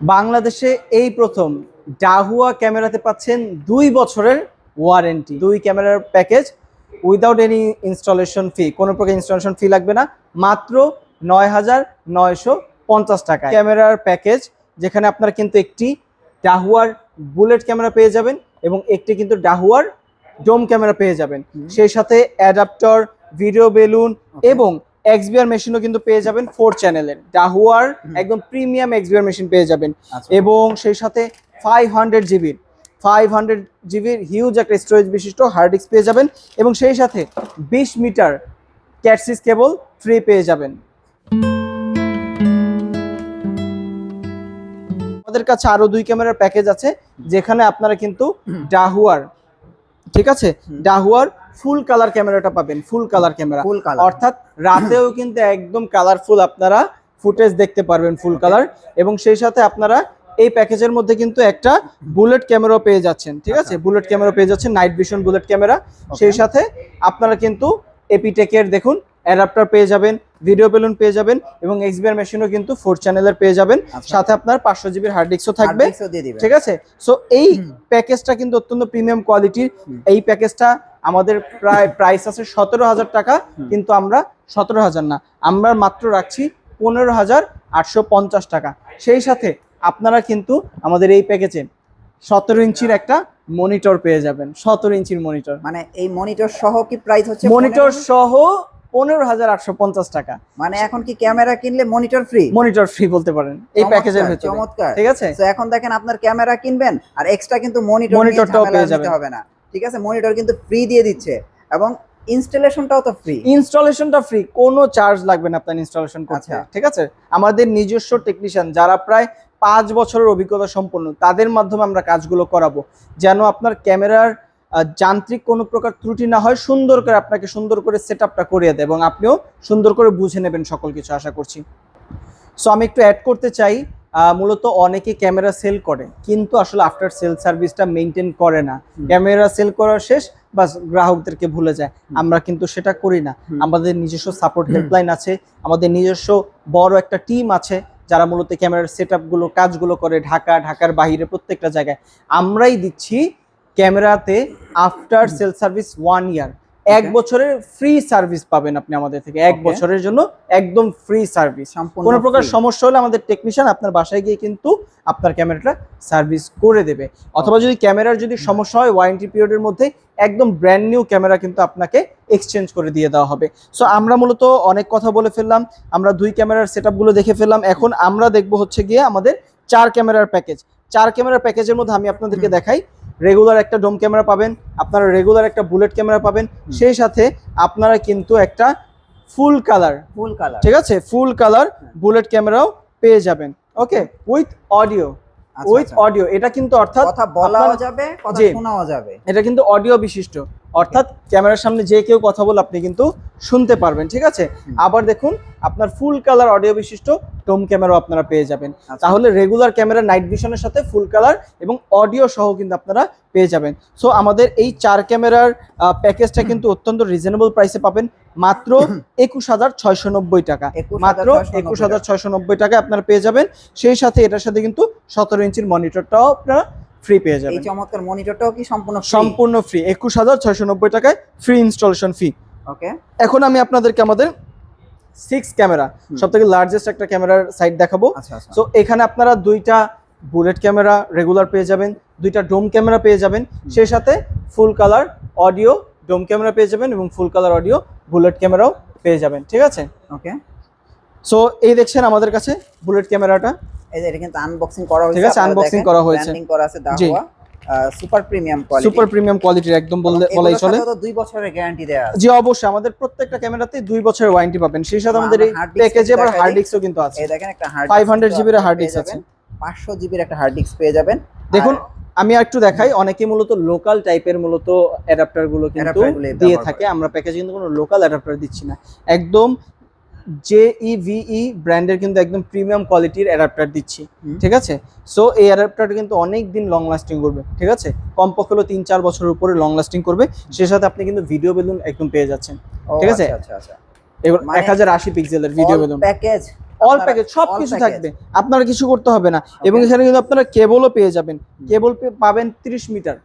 বাংলাদেশে এই প্রথম ডাহুয়া ক্যামেরাতে পাচ্ছেন দুই বছরের ওয়ারেন্টি। দুই ক্যামেরার package without any installation fee. কোনো প্রকার ইনস্টলেশন ফি লাগবে না। মাত্র নয় হাজার নয়শো পঞ্চাশ টাকা ক্যামেরার প্যাকেজ যেখানে আপনারা কিন্তু একটি ডাহুয়ার বুলেট ক্যামেরা পেয়ে যাবেন এবং একটি কিন্তু ডাহুয়ার ডোম ক্যামেরা পেয়ে যাবেন। সেই সাথে অ্যাডাপ্টার ভিডিও বেলুন এবং এক্সবিআর মেশিনও কিন্তু পেয়ে যাবেন ফোর চ্যানেলের ডাহুয়ার একদম প্রিমিয়াম এক্সবিআর মেশিন পেয়ে যাবেন। আচ্ছা। এবং সেই সাথে ফাইভ হান্ড্রেড জিবির ফাইভ হান্ড্রেড জিবির হিউজ একটা স্টোরেজ বিশিষ্ট হার্ড ডিস্ক পেয়ে যাবেন এবং সেই সাথে বিশ মিটার ক্যাটসিস কেবল ফ্রি পেয়ে যাবেন। আমাদের কাছে আরও দুই ক্যামেরার প্যাকেজ আছে যেখানে আপনারা কিন্তু ডাহুয়ার ঠিক আছে? ডাহুয়ার ফুল কালার ক্যামেরাটা পাবেন full colour camera full colour অর্থাৎ রাতেও কিন্তু একদম কালারফুল আপনারা ফুটেজ দেখতে পারবেন ফুল কালার এবং সেই সাথে আপনারা এই প্যাকেজের মধ্যে কিন্তু একটা বুলেট ক্যামেরাও পেয়ে যাচ্ছেন ঠিক আছে? আচ্ছা। বুলেট ক্যামেরা পেয়ে যাচ্ছেন নাইট ভিশন বুলেট ক্যামেরা সেই সাথে আপনারা কিন্তু এপিটেকের দেখুন অ্যাডাপ্টার পেয়ে যাবেন ভিডিও বেলুন পেয়ে যাবেন এবং এক্সবিআর মেশিনও কিন্তু ফোর চ্যানেলের পেয়ে যাবেন। আচ্ছা। সাথে আপনার পাঁচশো জিবির হার্ড ডিস্কও থাকবে। ঠিক আছে? সো এই প্যাকেজটা কিন্তু অত্যন্ত প্রিমিয়াম কোয়ালিটির এই প্যাকেজটা আমাদের প্রায় প্রাইস আছে সতেরো হাজার টাকা কিন্তু আমরা সতেরো হাজার না। আমরা মাত্র রাখছি পনেরো হাজার আটশো পঞ্চাশ টাকা। সেই সাথে আপনারা কিন্তু আমাদের এই প্যাকেজে সতেরো ইঞ্চির একটা মনিটর পেয়ে যাবেন সতেরো ইঞ্চির মনিটর মানে এই মনিটর সহ কি প্রাইস হচ্ছে মনিটর সহ পনেরো হাজার আটশো পঞ্চাশ টাকা। মানে এখন কি ক্যামেরা কিনলে মনিটর ফ্রি মনিটর ফ্রি বলতে পারেন এই প্যাকেজের ভেতরে। চমৎকার। ঠিক আছে? তো এখন দেখেন আপনার ক্যামেরা কিনবেন আর এক্সট্রা কিন্তু মনিটর Monitorটাও পেয়ে যাবেন। হবে না। ঠিক আছে? মনিটর কিন্তু ফ্রি দিয়ে দিচ্ছে এবং ইনস্টলেশনটাও তো ফ্রি ইনস্টলেশনটা ফ্রি কোনো চার্জ লাগবে না আপনার ইনস্টলেশন করতে আচ্ছা। ঠিক আছে? আমাদের নিজস্ব টেকনিশিয়ান যারা প্রায় পাঁচ বছরের অভিজ্ঞতা সম্পন্ন তাদের মাধ্যমে আমরা কাজগুলো করাবো। যেন আপনার ক্যামেরার যান্ত্রিক কোনো প্রকার ত্রুটি না হয় সুন্দর করে আপনাকে সুন্দর করে সেট আপটা করিয়ে দেয় এবং আপনিও সুন্দর করে বুঝে নেবেন সকল কিছু আশা করছি। সো আমি একটু অ্যাড করতে চাই। মূলত অনেকে ক্যামেরা সেল করে কিন্তু আসলে আফটার সেল সার্ভিসটা মেনটেন করে না। ক্যামেরা সেল করা শেষ বাস গ্রাহকদেরকে ভুলে যায়। আমরা কিন্তু সেটা করি না। আমাদের নিজস্ব সাপোর্ট হেল্পলাইন আছে আমাদের নিজস্ব বড় একটা টিম আছে যারা মূলত ক্যামেরার সেট আপগুলো কাজগুলো করে ঢাকা ঢাকার বাইরে প্রত্যেকটা জায়গায়। আমরাই দিচ্ছি ক্যামেরাতে after sale service one year এক বছরের ফ্রি সার্ভিস পাবেন আপনি আমাদের থেকে এক বছরের জন্য একদম ফ্রি সার্ভিস কোনো প্রকার সমস্যা হলে আমাদের টেকনিশিয়ান আপনার বাসায় গিয়ে কিন্তু আপনার ক্যামেরাটা সার্ভিস করে দেবে। অথবা যদি ক্যামেরার যদি সমস্যা হয় ওয়ারেন্টি পিরিয়ডের মধ্যে একদম ব্র্যান্ড নিউ ক্যামেরা কিন্তু আপনাকে এক্সচেঞ্জ করে দিয়ে দেওয়া হবে। সো আমরা মূলত অনেক কথা বলে ফেললাম আমরা দুই ক্যামেরার সেটগুলো দেখে ফেললাম। এখন আমরা দেখব হচ্ছে গিয়ে আমাদের চার ক্যামেরার প্যাকেজ চার ক্যামেরার প্যাকেজের মধ্যে আমি আপনাদেরকে দেখাই। রেগুলার একটা ডোম ক্যামেরা পাবেন আপনারা রেগুলার একটা বুলেট ক্যামেরা পাবেন সেই সাথে আপনারা কিন্তু একটা ফুল কালার ফুল কালার ঠিক আছে? ফুল কালার বুলেট ক্যামেরাও পেয়ে যাবেন okay with audio with audio এটা কিন্তু অর্থাৎ কথা বলাও যাবে কথা শোনাও যাবে। এটা কিন্তু অডিও বিশিষ্ট। অর্থাৎ ক্যামেরার সামনে যে কেউ কথা বলে আপনি কিন্তু শুনতে পারবেন ঠিক আছে? আবার দেখুন আপনার ফুল কালার অডিও বিশিষ্ট টোম ক্যামেরাও আপনারা পেয়ে যাবেন। আচ্ছা। তাহলে রেগুলার ক্যামেরা নাইট ভিশনের সাথে ফুল কালার এবং অডিও সহ কিন্তু আপনারা পেয়ে যাবেন। সো আমাদের এই চার ক্যামেরার প্যাকেজটা কিন্তু অত্যন্ত রিজনেবল প্রাইসে পাবেন। মাত্র একুশ হাজার ছয়শো নব্বই টাকা 21,690 মাত্র একুশ হাজার ছয়শো নব্বই টাকা আপনারা পেয়ে যাবেন। সেই সাথে এটার সাথে কিন্তু সতেরো ইঞ্চির মনিটরটাও আপনারা ফ্রি পেয়ে এই যাবেন। চমৎকার মনিটরটাও কি সম্পূর্ণ সম্পূর্ণ ফ্রি একুশ হাজার ছয়শো নব্বই টাকায় ফ্রি ইনস্টলেশন ফি ওকে এখন আমি আপনাদেরকে আমাদের সিক্স ক্যামেরা হুম। সব থেকে লার্জেস্ট একটা ক্যামেরার সাইট দেখাবো। আচ্ছা আচ্ছা। সো এখানে আপনারা দুইটা বুলেট ক্যামেরা রেগুলার পেয়ে যাবেন দুইটা ডোম ক্যামেরা পেয়ে যাবেন সেই সাথে full colour audio dome camera পেয়ে যাবেন এবং ফুল কালার অডিও বুলেট ক্যামেরাও পেয়ে যাবেন ঠিক আছে? ওকে সো এই দেখছেন আমাদের কাছে বুলেট ক্যামেরাটা এই এটা কিন্তু আনবক্সিং করা হয়েছে ঠিক আছে, unboxing করা হয়েছে। ব্র্যান্ডিং করা আছে জি। Dahua super premium quality super premium কোয়ালিটির একদম বলাই চলে। দুই বছরের গ্যারান্টি দেয়া জি অবশ্যই আমাদের প্রত্যেকটা ক্যামেরাতে দুই বছরের ওয়ারেন্টি পাবেন। সেই সাথে আমাদের এই প্যাকেজে আবার হার্ড। ডিস্কও কিন্তু আছে। এই দেখেন একটা হার্ড 500 জিবির হার্ড ডিস্ক আছে। পাঁচশো জিবির একটা হার্ড ডিস্ক পেয়ে যাবেন। দেখুন আমি আর একটু দেখাই অনেকে মূলত লোকাল টাইপের মূলত অ্যাডাপ্টারগুলো কিন্তু দিয়ে থাকে। আমরা প্যাকেজে কিন্তু কোনো লোকাল অ্যাডাপ্টার দিচ্ছি না। একদম জে ই ব্র্যান্ডের কিন্তু একদম প্রিমিয়াম কোয়ালিটির অ্যাডাপ্টার দিচ্ছি ঠিক আছে? সো এই অ্যাডাপ্টারটা কিন্তু অনেক দিন লং লাস্টিং করবে ঠিক আছে? কমপক্ষে হলো তিন চার বছরের উপরে লং লাস্টিং করবে সে সাথে আপনি কিন্তু ভিডিও বেলুন একদম পেয়ে যাচ্ছেন ঠিক আছে? আচ্ছা আচ্ছা এবার মানে এক হাজার আশি পিক্সেলের video balun package all package সব কিছু থাকবে আপনারা কিছু করতে হবে না। এবং এখানে কিন্তু আপনারা কেবলও পেয়ে যাবেন। কেবল পাবেন 30 মিটার।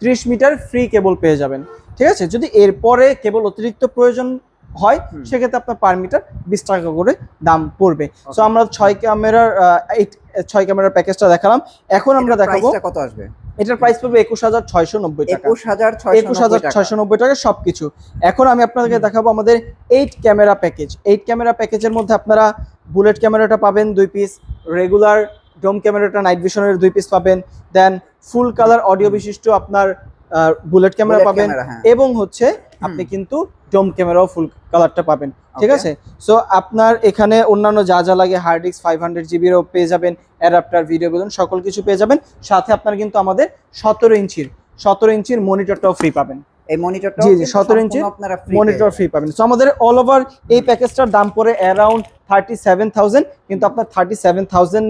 30 মিটার ফ্রি কেবল পেয়ে যাবেন ঠিক আছে? যদি এরপরে কেবল অতিরিক্ত প্রয়োজন হয় সেক্ষেত্রে আপনার পার মিটার বিশ টাকা করে দাম পড়বে। সো আমরা ছয় ক্যামেরার এইট ছয় ক্যামেরার প্যাকেজটা দেখালাম। এখন আমরা দেখাবো কত আসবে? এটার প্রাইস পাবে একুশ হাজার ছয়শো নব্বই টাকা। একুশ হাজার ছয়শো নব্বই টাকা। সবকিছু। এখন আমি আপনাদেরকে দেখাবো আমাদের eight camera package eight camera প্যাকেজের মধ্যে আপনারা বুলেট ক্যামেরাটা পাবেন দুই পিস রেগুলার ডোম ক্যামেরাটা নাইট ভিশনের দুই পিস পাবেন। দেন ফুল কালার অডিও বিশিষ্ট আপনার বুলেট ক্যামেরা পাবেন। হ্যাঁ। এবং হচ্ছে আপনি কিন্তু ডোম ক্যামেরাও ফুল কালারটা পাবেন ঠিক আছে? সো আপনার এখানে অন্যান্য যা যা লাগে হার্ড ডিস্ক ফাইভ হান্ড্রেড জিবিরও পেয়ে যাবেন অ্যাডাপ্টার ভিডিও বলুন সকল কিছু পেয়ে যাবেন। সাথে আপনার কিন্তু আমাদের সতেরো ইঞ্চির সতেরো ইঞ্চির মনিটরটাও ফ্রি পাবেন। এই মনিটরটা জি, জি, 17 ইঞ্চির আপনারা মনিটর ফ্রি পাবেন। সো আমাদের অল ওভার এই প্যাকেজটার দাম পড়ে কিন্তু আপনার থার্টি সেভেন থাউজেন্ড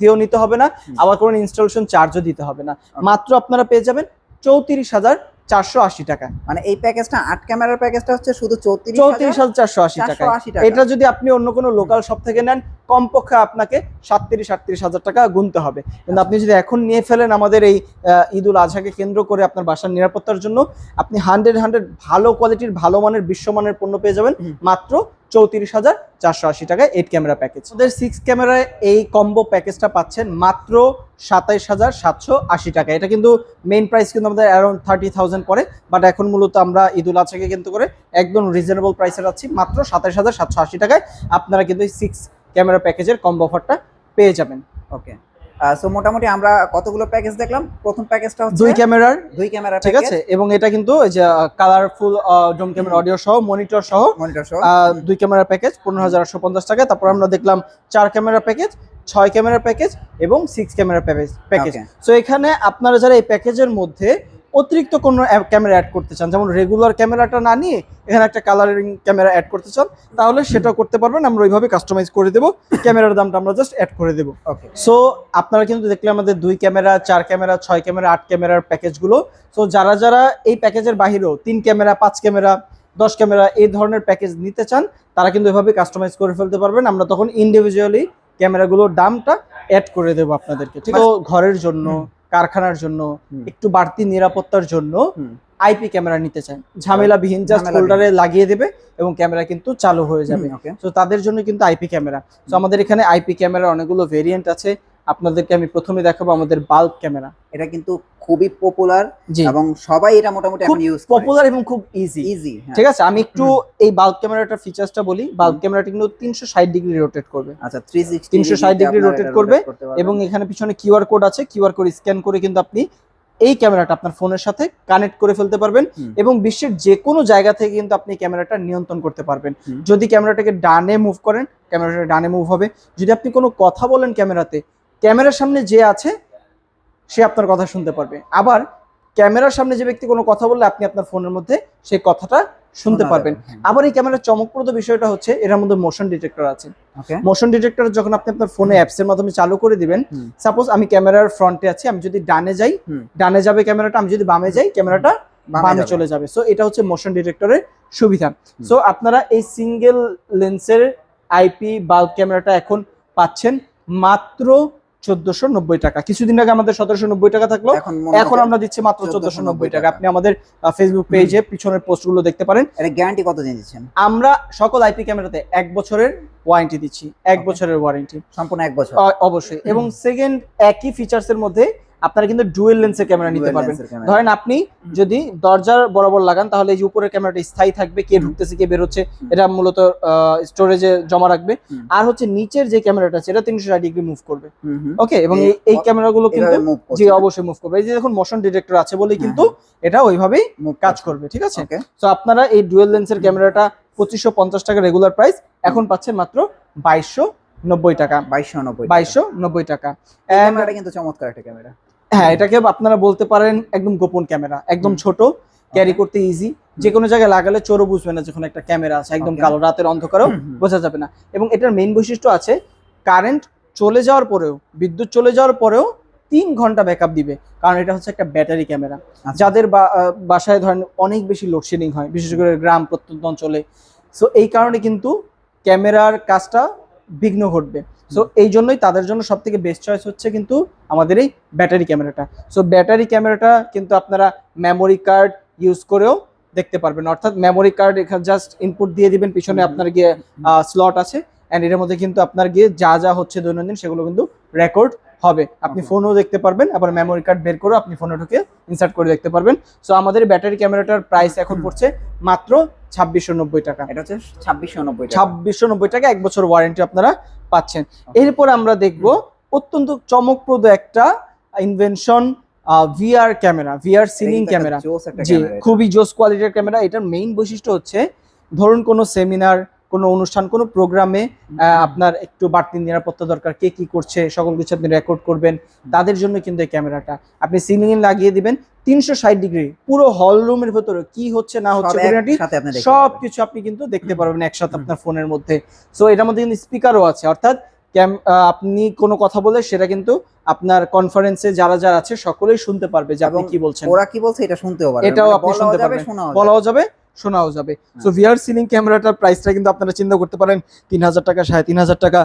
দিয়েও নিতে হবে না। আবার কোনো ইনস্টলেশন চার্জও দিতে হবে না। মাত্র আপনারা পেয়ে যাবেন চৌত্রিশ হাজার চারশো আশি টাকা মানে এই প্যাকেজটা আট ক্যামেরার প্যাকেজটা হচ্ছে শুধু চৌত্রিশ চৌত্রিশ হাজার চারশো আশি টাকা। এটা যদি আপনি অন্য কোনো লোকাল শপ থেকে নেন কমপক্ষে আপনাকে সাতত্রিশ আটত্রিশ হাজার টাকা গুনতে হবে। কিন্তু আপনি যদি এখন নিয়ে ফেলেন আমাদের এই আহ, ঈদ আজহাকে কেন্দ্র করে আপনার বাসার নিরাপত্তার জন্য আপনি হান্ড্রেড হান্ড্রেড ভালো কোয়ালিটির ভালো মানের বিশ্বমানের পণ্য পেয়ে যাবেন। মাত্র চৌত্রিশ হাজার চারশো আশি টাকায় এইট ক্যামেরা প্যাকেজ আমাদের সিক্স ক্যামেরায় এই কম্বো প্যাকেজটা পাচ্ছেন মাত্র সাতাইশ হাজার সাতশো আশি টাকা। এটা কিন্তু মেইন প্রাইস কিন্তু আমাদের অ্যারাউন্ড থার্টি থাউজেন্ড পরে বাট এখন মূলত আমরা ঈদুল আজহাকে কিন্তু করে একদম রিজনেবল প্রাইসে রাখছি, মাত্র সাতাইশ হাজার সাতশো আশি টাকায়। আপনারা কিন্তু সিক্স ক্যামেরা প্যাকেজের কম্বো অফারটা পেয়ে যাবেন। ওকে সো মোটামুটি আমরা কতগুলো প্যাকেজ দেখলাম? প্রথম প্যাকেজটা হচ্ছে দুই ক্যামেরার। দুই ক্যামেরা ঠিক আছে? এবং এটা কিন্তু এই যে কালারফুল ড্রোন ক্যামেরা অডিও সহ মনিটর সহ মনিটর সহ। দুই ক্যামেরা প্যাকেজ পনেরো হাজার আটশো পঞ্চাশ টাকা। তারপর আমরা দেখলাম চার ক্যামেরা প্যাকেজ ছয় ক্যামেরা প্যাকেজ এবং six camera package package so এখানে আপনারা যারা এই প্যাকেজের মধ্যে অতিরিক্ত কোনো ক্যামেরা অ্যাড করতে চান যেমন রেগুলার ক্যামেরাটা না নিয়ে এখানে একটা কালারিং ক্যামেরা অ্যাড করতে চান তাহলে সেটাও করতে পারবেন আমরা ওইভাবে কাস্টমাইজ করে দেবো ক্যামেরার দামটা আমরা জাস্ট অ্যাড করে দেবো। ওকে সো আপনারা কিন্তু দেখলে আমাদের দুই ক্যামেরা চার ক্যামেরা ছয় ক্যামেরা আট ক্যামেরার প্যাকেজগুলো সো যারা যারা এই প্যাকেজের বাহিরেও তিন ক্যামেরা পাঁচ ক্যামেরা দশ ক্যামেরা এই ধরনের প্যাকেজ নিতে চান তারা কিন্তু এভাবে কাস্টমাইজ করে ফেলতে পারবেন আমরা তখন ইন্ডিভিজুয়ালি ক্যামেরাগুলোর দামটা অ্যাড করে দেবো আপনাদেরকে ঠিক ঘরের জন্য কারখানার জন্য একটু বাড়তি নিরাপত্তার জন্য আইপি ক্যামেরা নিতে চান ঝামেলাবিহীন জাস্ট ফোল্ডারে হোল্ডারে লাগিয়ে দেবে এবং ক্যামেরা কিন্তু চালু হয়ে যাবে। তো তাদের জন্য কিন্তু আইপি ক্যামেরা তো আমাদের এখানে আইপি ক্যামেরার অনেকগুলো ভেরিয়েন্ট আছে। আপনাদেরকে আমি প্রথমে দেখাবো আমাদের বাল্ব ক্যামেরা এটা কিন্তু খুবই পপুলার এবং সবাই এটা মোটামুটি এখন ইউজ করে। পপুলার এবং খুব ইজি ইজি ঠিক আছে? আমি একটু এই বাল্ব ক্যামেরাটার ফিচার্সটা বলি। বাল্ব ক্যামেরাটা কিন্তু তিনশো ষাট ডিগ্রি রোটেট করবে। আচ্ছা 360 360 ডিগ্রি rotate করবে এবং এখানে পিছনে কিউআর কোড আছে। কিউআর কোড স্ক্যান করে কিন্তু আপনি এই ক্যামেরাটা আপনার ফোনের সাথে কানেক্ট করে ফেলতে পারবেন এবং বিশ্বের যে কোনো জায়গা থেকে কিন্তু আপনি ক্যামেরাটা নিয়ন্ত্রণ করতে পারবেন। যদি ক্যামেরাটাকে ডানে মুভ করেন ক্যামেরাটা ডানে মুভ হবে। যদি আপনি কোনো কথা বলেন ক্যামেরাতে ক্যামেরার সামনে যে আছে সে আপনার কথা শুনতে পারবে। আবার ক্যামেরার সামনে যে ব্যক্তি কোনো কথা বললে আপনি আপনার ফোনের মধ্যে সেই কথাটা শুনতে পারবেন। আবার এই ক্যামেরার চমকপ্রদ বিষয়টা হচ্ছে এর মধ্যে মোশন ডিটেক্টর আছে। মোশন ডিটেক্টর যখন আপনি আপনার ফোনে অ্যাপস এর মাধ্যমে চালু করে দিবেন সাপোজ আমি ক্যামেরার ফ্রন্টে আছি আমি যদি ডানে যাই ডানে যাবে ক্যামেরাটা আমি যদি বামে যাই ক্যামেরাটা বামে চলে যাবে। সো এটা হচ্ছে মোশন ডিটেক্টরের সুবিধা। সো আপনারা এই সিঙ্গেল লেন্সের আইপি বাল্ব ক্যামেরাটা এখন পাচ্ছেন মাত্র চোদ্দশো নব্বই টাকা। কিছুদিন আগে আমাদের সতেরোশো নব্বই টাকা থাকল এখন আমরা দিচ্ছি মাত্র 1490 চোদ্দশো নব্বই টাকা। আপনি আমাদের ফেসবুক পেজে পিছনের পোস্টগুলো দেখতে পারেন। গ্যারান্টি কত দিচ্ছেন? আমরা সকল আইপি ক্যামেরাতে এক বছরের ওয়ারেন্টি দিচ্ছি। এক বছরের ওয়ারেন্টি সম্পূর্ণ এক বছর। অবশ্যই। এবং সেকেন্ড একই ফিচার্স এর মধ্যে আপনারা কিন্তু ডুয়েল লেন্সের ক্যামেরা নিতে পারবেন। ধরেন আপনি যদি দরজার বরাবর লাগান তাহলে এই যে উপরের ক্যামেরাটা স্থায়ী থাকবে কে ঢুকতেছে কে বেরোচ্ছে এটা মূলত স্টোরেজে জমা রাখবে। আর হচ্ছে নিচের যে ক্যামেরাটা আছে এটা তিনশো ষাট ডিগ্রি মুভ করবে। ওকে এবং এই- ক্যামেরাগুলো কিন্তু জি অবশ্যই মুভ করবে। এই যে দেখুন মোশন ডিটেক্টর আছে বলেই হ্যাঁ, কিন্তু এটা ওইভাবেই কাজ করবে ঠিক আছে? তো আপনারা এই ডুয়েল লেন্সের ক্যামেরাটা পঁচিশশো পঞ্চাশ টাকা রেগুলার প্রাইস এখন পাচ্ছেন মাত্র বাইশশো নব্বই টাকা। বাইশশো নব্বই বাইশশো নব্বই টাকা। ক্যামেরাটা কিন্তু চমৎকার একটা ক্যামেরা হ্যাঁ এটাকে আপনারা বলতে পারেন একদম গোপন ক্যামেরা একদম। ছোট ক্যারি করতে ইজি যে কোনো জায়গায় লাগালে চোরও বুঝবে না যখন একটা ক্যামেরা আছে একদম কালো রাতের অন্ধকারেও। বোঝা যাবে না। এবং এটার মেইন বৈশিষ্ট্য আছে কারেন্ট চলে যাওয়ার পরেও বিদ্যুৎ চলে যাওয়ার পরেও তিন ঘণ্টা ব্যাকআপ দিবে। কারণ এটা হচ্ছে একটা ব্যাটারি ক্যামেরা। আচ্ছা। যাদের বাসায় ধরেন অনেক বেশি লোডশেডিং হয় বিশেষ করে গ্রাম প্রত্যন্ত অঞ্চলে। সো এই কারণে কিন্তু ক্যামেরার কাজটা বিঘ্ন ঘটবে। সো এই জন্যই তাদের জন্য সব থেকে বেস্ট চয়েস হচ্ছে কিন্তু আমাদের এই ব্যাটারি ক্যামেরাটা সো ব্যাটারি ক্যামেরাটা কিন্তু আপনারা মেমোরি কার্ড ইউজ করেও দেখতে পারবেন। অর্থাৎ মেমোরি কার্ড এখানে জাস্ট ইনপুট দিয়ে দিবেন পিছনে আপনার গিয়ে স্লট আছে। অ্যান্ড এর মধ্যে কিন্তু আপনার গিয়ে যা যা হচ্ছে দৈনন্দিন সেগুলো কিন্তু রেকর্ড হবে। আপনি ফোনও দেখতে পারবেন আবার মেমোরি কার্ড বের করে আপনি ফোনে ঢুকে ইনসার্ট করে দেখতে পারবেন। সো আমাদের ব্যাটারি ক্যামেরাটার প্রাইস এখন পড়ছে মাত্র ছাব্বিশশো নব্বই টাকা। এটা হচ্ছে ছাব্বিশশো নব্বই ছাব্বিশশো নব্বই টাকা এক বছর ওয়ারেন্টি আপনারা পাচ্ছেন। এরপর আমরা দেখব অত্যন্ত চমকপ্রদ একটা invention VR camera VR ceiling camera জি খুবই জোস কোয়ালিটির ক্যামেরা এটার মেইন বৈশিষ্ট্য হচ্ছে ধরুন কোনো সেমিনার কোনো অনুষ্ঠান কোনো প্রোগ্রামে আপনার একটু বাড়তি নিরাপত্তা দরকার কে কি করছে সকল কিছু আপনি রেকর্ড করবেন। তাদের জন্য কিন্তু এই ক্যামেরাটা আপনি সিলিং এ লাগিয়ে দিবেন তিনশো ষাট ডিগ্রি পুরো হল রুমের ভেতরে কি হচ্ছে না হচ্ছে সব। কিছু আপনি কিন্তু দেখতে পারবেন একসাথে আপনার ফোনের মধ্যে। সো এটার মধ্যে কিন্তু স্পিকারও আছে। অর্থাৎ আপনি কোনো কথা বলে সেটা কিন্তু আপনার কনফারেন্সে যারা যারা আছে সকলেই শুনতে পারবে যে আপনি কি বলছেন। ওরা কি বলছে এটা শুনতেও পারবে। এটাও মানে আপনি শুনতে পারবেন। বলাও যাবে। শোনাও যাবে। সো ভিআর সিলিং ক্যামেরাটার প্রাইসটা কিন্তু আপনারা চিন্তা করতে পারেন তিন হাজার টাকা সাড়ে তিন হাজার টাকা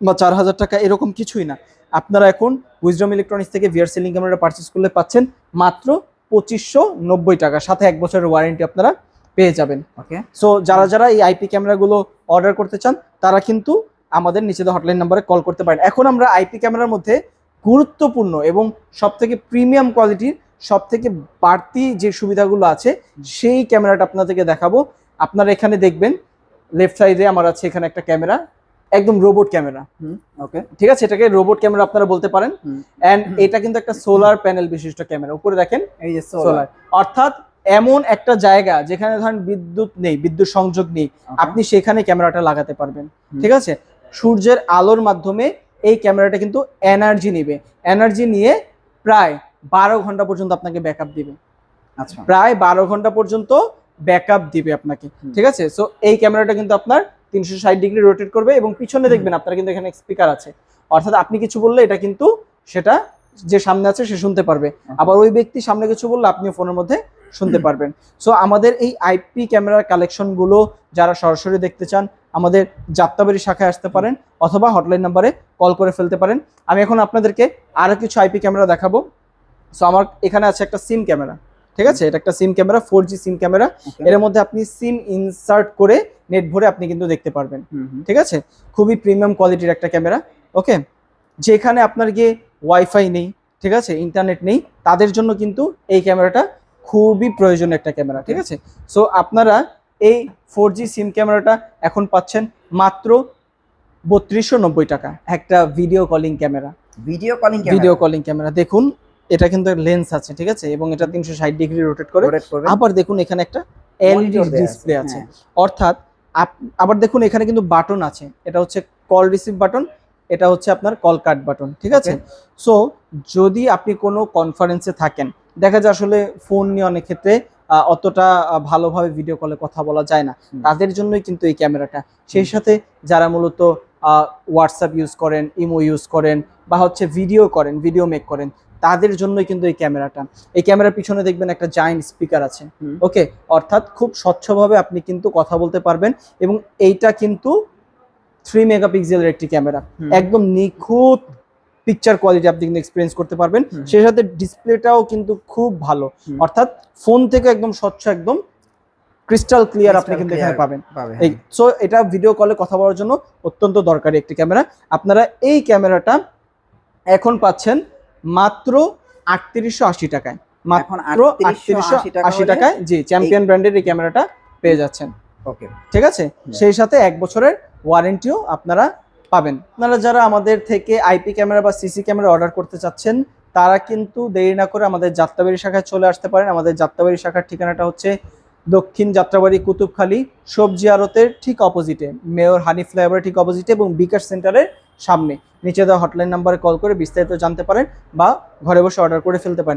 বা চার হাজার টাকা এরকম কিছুই না। আপনারা এখন উইজডম ইলেকট্রনিক্স থেকে ভিআর সিলিং ক্যামেরাটা পারচেস করলে পাচ্ছেন মাত্র পঁচিশশো নব্বই টাকা। সাথে এক বছরের ওয়ারেন্টি আপনারা পেয়ে যাবেন। ওকে সো যারা যারা এই আইপি ক্যামেরাগুলো অর্ডার করতে চান তারা কিন্তু আমাদের নিচে হটলাইন নাম্বারে কল করতে পারেন। এখন আমরা আইপি ক্যামেরার মধ্যে গুরুত্বপূর্ণ এবং সব থেকে প্রিমিয়াম কোয়ালিটির সব থেকে বাড়তি যে সুবিধাগুলো আছে সেই ক্যামেরাটা আপনাদেরকে দেখাবো। আপনারা এখানে দেখবেন লেফট সাইডে আমার আছে এখানে একটা ক্যামেরা একদম রোবট ক্যামেরা। ওকে ঠিক আছে? এটাকে রোবট ক্যামেরা আপনারা বলতে পারেন। অ্যান্ড এটা কিন্তু একটা সোলার প্যানেল বিশিষ্ট ক্যামেরা। উপরে দেখেন এই যে সোলার অর্থাৎ এমন একটা জায়গা যেখানে ধরেন বিদ্যুৎ নেই বিদ্যুৎ সংযোগ নেই আপনি সেখানে ক্যামেরাটা লাগাতে পারবেন। ঠিক আছে? সূর্যের আলোর মাধ্যমে এই ক্যামেরাটা কিন্তু এনার্জি নেবে। এনার্জি নিয়ে প্রায় বারো ঘণ্টা পর্যন্ত আপনাকে ব্যাকআপ দিবে। আচ্ছা। প্রায় বারো ঘণ্টা পর্যন্ত ব্যাকআপ দিবে আপনাকে। ঠিক আছে? সো এই ক্যামেরাটা কিন্তু আপনার তিনশো ষাট ডিগ্রি রোটেট করবে এবং পিছনে দেখবেন আপনার কিন্তু এখানে স্পিকার আছে। অর্থাৎ আপনি কিছু বললে এটা কিন্তু সেটা যে সামনে আছে সে শুনতে পারবে। আবার ওই ব্যক্তি সামনে কিছু বললে আপনি ফোনের মধ্যে শুনতে পারবেন। সো আমাদের এই আইপি ক্যামেরার কালেকশনগুলো যারা সরাসরি দেখতে চান আমাদের যাত্রাবাড়ি শাখায় আসতে পারেন অথবা হটলাইন নাম্বারে কল করে ফেলতে পারেন। আমি এখন আপনাদেরকে আরও কিছু আইপি ক্যামেরা দেখাবো। সো আমার এখানে আছে একটা সিম ক্যামেরা ঠিক আছে? এটা একটা SIM camera four G SIM camera. এর মধ্যে আপনি সিম ইনসার্ট করে নেট ভরে আপনি কিন্তু দেখতে পারবেন। ঠিক আছে? খুবই প্রিমিয়াম কোয়ালিটির একটা ক্যামেরা ওকে যেখানে আপনার গিয়ে ওয়াইফাই নেই ঠিক আছে? ইন্টারনেট নেই তাদের জন্য কিন্তু এই ক্যামেরাটা খুবই প্রয়োজনীয় একটা ক্যামেরা ঠিক আছে? সো আপনারা এই ফোর জি সিম ক্যামেরাটা এখন পাচ্ছেন মাত্র বত্রিশশো নব্বই টাকা একটা video calling camera. Video calling video calling camera দেখুন এটা কিন্তু লেন্স আছে ঠিক আছে? এবং এটা তিনশো ষাট ডিগ্রি রোটেট করে। আবার দেখুন এখানে একটা এলইডি ডিসপ্লে আছে। হ্যাঁ। অর্থাৎ আবার দেখুন এখানে কিন্তু বাটন আছে। এটা হচ্ছে কল রিসিভ বাটন এটা হচ্ছে আপনার কল কাট বাটন ঠিক আছে? সো যদি আপনি কোনো কনফারেন্সে থাকেন দেখা যায় আসলে ফোন নিয়ে অনেক ক্ষেত্রে অতটা ভালোভাবে ভিডিও কলে কথা বলা যায় না। তাদের জন্যই কিন্তু এই ক্যামেরাটা সেই সাথে যারা মূলত হোয়াটসঅ্যাপ ইউজ করেন ইমো ইউজ করেন বা হচ্ছে ভিডিও করেন ভিডিও মেক করেন তাদের জন্যই কিন্তু এই ক্যামেরাটা। এই ক্যামেরার পিছনে দেখবেন একটা জায়েন্ট স্পিকার আছে। ওকে অর্থাৎ খুব স্বচ্ছভাবে আপনি কিন্তু কথা বলতে পারবেন এবং এইটা কিন্তু থ্রি মেগাপিক্সেলের একটি ক্যামেরা। একদম নিখুঁত পিকচার কোয়ালিটি আপনি কিন্তু এক্সপিরিয়েন্স করতে পারবেন। সেই সাথে ডিসপ্লেটাও কিন্তু খুব ভালো। অর্থাৎ ফোন থেকে একদম স্বচ্ছ একদম ক্রিস্টাল ক্লিয়ার আপনি কিন্তু এখানে পাবেন। পাবে এই হ্যাঁ। সো এটা ভিডিও কলে কথা বলার জন্য অত্যন্ত দরকারি একটি ক্যামেরা। আপনারা এই ক্যামেরাটা এখন পাচ্ছেন মাত্র আটত্রিশশো আশি টাকায়। মাত্র আটত্রিশশো আশি টাকায় জি চ্যাম্পিয়ন ব্র্যান্ডের এই ক্যামেরাটা পেয়ে যাচ্ছেন। ওকে। ঠিক আছে? সেই সাথে এক বছরের ওয়ারেন্টিও আপনারা পাবেন। আপনারা যারা আমাদের থেকে আইপি ক্যামেরা বা সিসি ক্যামেরা অর্ডার করতে চাচ্ছেন তারা কিন্তু দেরি না করে আমাদের যাত্রাবাড়ি শাখায় চলে আসতে পারেন। আমাদের যাত্রাবাড়ি শাখার ঠিকানাটা হচ্ছে দক্ষিণ যাত্রাবাড়ি কুতুবখালী সবজি আড়তের ঠিক অপোজিটে মেয়র হানি ফ্লাইওভারের ঠিক অপোজিটে এবং বিকাশ সেন্টারের সামনে। নিচে দেওয়া হটলাইন নাম্বারে কল করে বিস্তারিত জানতে পারেন বা ঘরে বসে অর্ডার করে ফেলতে পারেন।